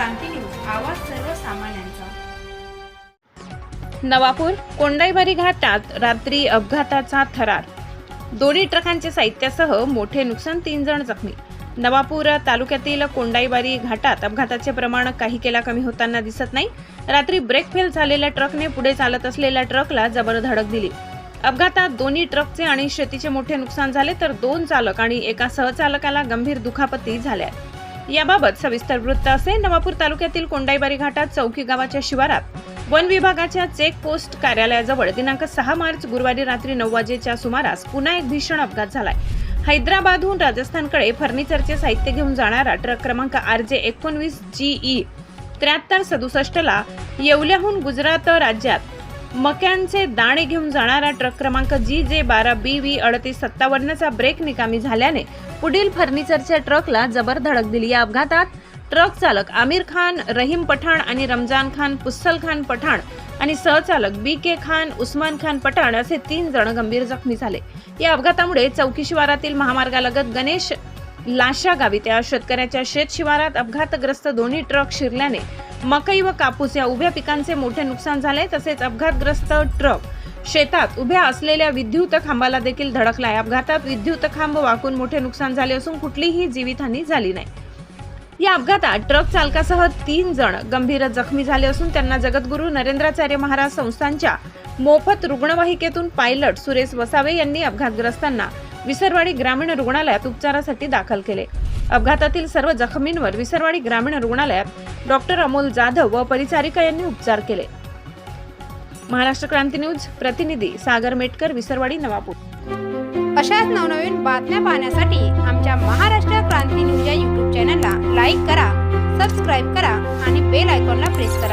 क्रांती news आवाज सर्वसामान्यांचा. नवापूर कोंडाईबारी घाटात रात्री अपघाताचा थरार. दोन्ही ट्रकांचे साहित्यासह मोठे नुकसान तीन जण जखमी. नवापूर तालुक्यातील कोंडाईबारी घाटात अपघाताचे प्रमाण काही केला कमी होताना दिसत नाही. रात्री ब्रेक फेल झालेल्या ट्रकने पुढे चालत असलेल्या ट्रकला जबर धडक दिली. अपघातात दोन्ही ट्रकचे आणि शेतीचे मोठे नुकसान झाले तर दोन चालक आणि एका सहचालकाला गंभीर दुखापती झाल्या. याबाबत सविस्तर वृत्त असे नवापूर तालुक्यातील कोंडाईबारी घाटात चौकी गावाच्या शिवारात वन विभागाच्या चेक पोस्ट कार्यालयाजवळ दिनांक सहा मार्च गुरुवारी रात्री नऊ वाजेच्या सुमारास पुन्हा एक भीषण अपघात झालाय. हैदराबादहून राजस्थानकडे फर्निचरचे साहित्य घेऊन जाणारा ट्रक क्रमांक आर जे एकोणवीस जी ई त्र्याहत्तर सदुसष्टला येवल्याहून गुजरात राज्यात मक्यांचे दाणे घेऊन जाणारा ट्रक क्रमांक जी जे बारा बी व्ही अडतीस सत्तावन्नचा ब्रेक निकामी झाल्याने पुढील फर्निचरच्या ट्रकला जबर धडक दिली. या अपघातात ट्रक चालक आमिर खान रहीम पठाण आणि रमजान खान पुस्सल खान पठाण आणि सहचालक बी के खान उस्मान खान पठाण असे तीन जण गंभीर जखमी झाले. या अपघातामुळे चौकी शिवारातील महामार्गालगत गणेश लाशा गावी त्या शेतकऱ्याच्या शेत शिवारात अपघातग्रस्त दोन्ही ट्रक शिरल्याने मकई व कापूस या उभ्या पिकांचे मोठे नुकसान झाले तसेच अपघातग्रस्त ट्रक शेतात उभ्या असलेल्या विद्युत खांबाला देखील धडकला अपघातात विद्युत खांब वाकून मोठे नुकसान झाले असून कुठलीही जीवितहानी झाली नाही. या अपघातात ट्रक चालकासह तीन जण गंभीर जखमी झाले असून त्यांना जगद्गुरू नरेंद्राचार्य महाराज संस्थांच्या मोफत रुग्णवाहिकेतून पायलट सुरेश वसावे यांनी अपघातग्रस्तांना विसरवाडी ग्रामीण रुग्णालयात उपचारासाठी दाखल केले. अपघातातील सर्व जखमींवर विसरवाडी ग्रामीण रुग्णालयात डॉक्टर अमोल जाधव व परिचारिका यांनी उपचार केले. महाराष्ट्र क्रांती न्यूज प्रतिनिधी सागर मेटकर विसरवाडी नवापूर. अशाच नवनवीन बातम्या पाहण्यासाठी आमच्या महाराष्ट्र क्रांती न्यूज या यूट्यूब चॅनलला लाईक करा सबस्क्राईब करा आणि बेल आयकॉनला प्रेस करा.